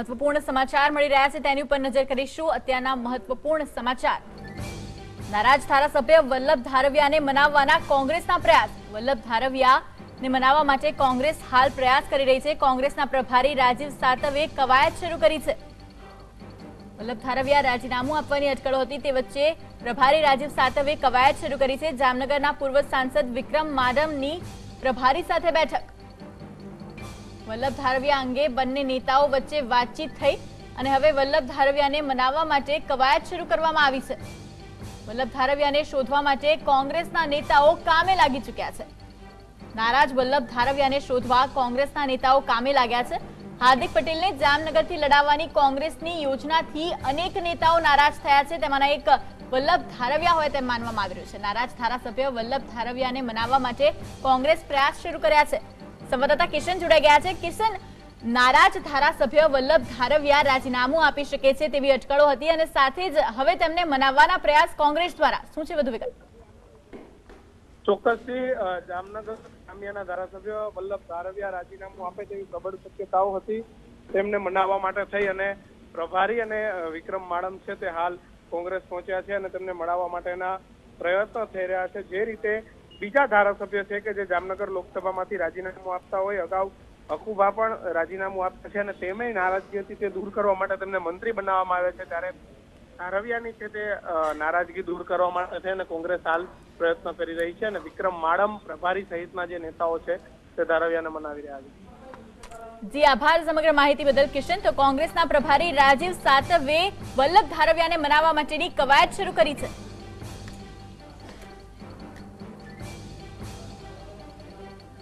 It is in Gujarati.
મહત્વપૂર્ણ સમાચાર મળી રહ્યા છે. તેની ઉપર નજર કરીશું. અત્યારના મહત્વપૂર્ણ સમાચાર. નારાજ ધારાસભ્ય વલ્લભ ધારવિયાને મનાવવાના કોંગ્રેસના પ્રયાસ. વલ્લભ ધારવિયાને મનાવવા માટે કોંગ્રેસ હાલ પ્રયાસ કરી રહી છે. કોંગ્રેસના પ્રભારી રાજીવ સાતવે કવાયત શરૂ કરી છે. વલ્લભ ધારવિયા રાજીનામું આપવાની અટકળો હતી. તે વચ્ચે પ્રભારી રાજીવ સાતવે કવાયત શરૂ કરી છે. જામનગરના પૂર્વ સાંસદ વિક્રમ માડમની પ્રભારી સાથે બેઠક. વલ્લભ ધારવિયા અંગે બંને નેતાઓ વચ્ચે વાતચીત થઈ અને હવે વલ્લભ ધારવિયાને મનાવવા માટે કવાયત શરૂ કરવામાં આવી છે. વલ્લભ ધારવિયાને શોધવા માટે કોંગ્રેસના નેતાઓ કામે લાગી ચૂક્યા છે. નારાજ વલ્લભ ધારવિયાને શોધવા કોંગ્રેસના નેતાઓ કામે લાગ્યા છે. હાર્દિક પટેલને જામનગરથી લડાવવાની કોંગ્રેસની યોજનાથી અનેક નેતાઓ નારાજ થયા છે. તેમાંના એક વલ્લભ ધારવિયા હોય તેમ માનવામાં આવી રહ્યું છે. નારાજ ધારાસભ્ય વલ્લભ ધારવિયાને મનાવવા માટે કોંગ્રેસ પ્રયાસ શરૂ કર્યા છે. સંવાદદાતા કિશન જોડાઈ ગયા છે. કિશન, નારાજ ધારાસભ્ય વલ્લભ ધારવિયા રાજીનામું આપી શકે છે તેવી અટકળો હતી અને સાથે જ હવે તેમને મનાવવાના પ્રયાસ કોંગ્રેસ દ્વારા. શું છે વધુ વિગત? ચોક્કસથી જામનગર ગ્રામ્યના ધારાસભ્ય વલ્લભ ધારવિયા રાજીનામું આપે તેવી પ્રબળ શક્યતાઓ હતી. તેમને મનાવવા માટે થઈ અને પ્રભારી અને વિક્રમ માડમ છે તે હાલ કોંગ્રેસ પહોંચ્યા છે અને તેમને મળવા માટેના પ્રયત્નો થઈ રહ્યા છે. જે રીતે બીજા ધારાસભ્ય છે કે જે જામનગર લોકસભામાંથી રાજીનામું આપતા હોય, અગાઉ અકુભા પણ રાજીનામું આપતા છે અને તેમે નારાજગી હતી તે દૂર કરવા માટે તેમને મંત્રી બનાવવામાં આવે છે. ત્યારે ધારવિયાની છે તે નારાજગી દૂર કરવા માટે છે અને કોંગ્રેસ હાલ પ્રયત્ન કરી રહી છે અને વિક્રમ માડમ પ્રભારી સહિતના જે નેતાઓ છે તે ધારવિયાને મનાવી રહ્યા છે. જી, આભાર સમગ્ર માહિતી બદલ. કિશન, તો કોંગ્રેસના પ્રભારી રાજીવ સાતવે વલ્લભ ધારવિયાને મનાવવા માટેની કવાયત શરૂ કરી છે.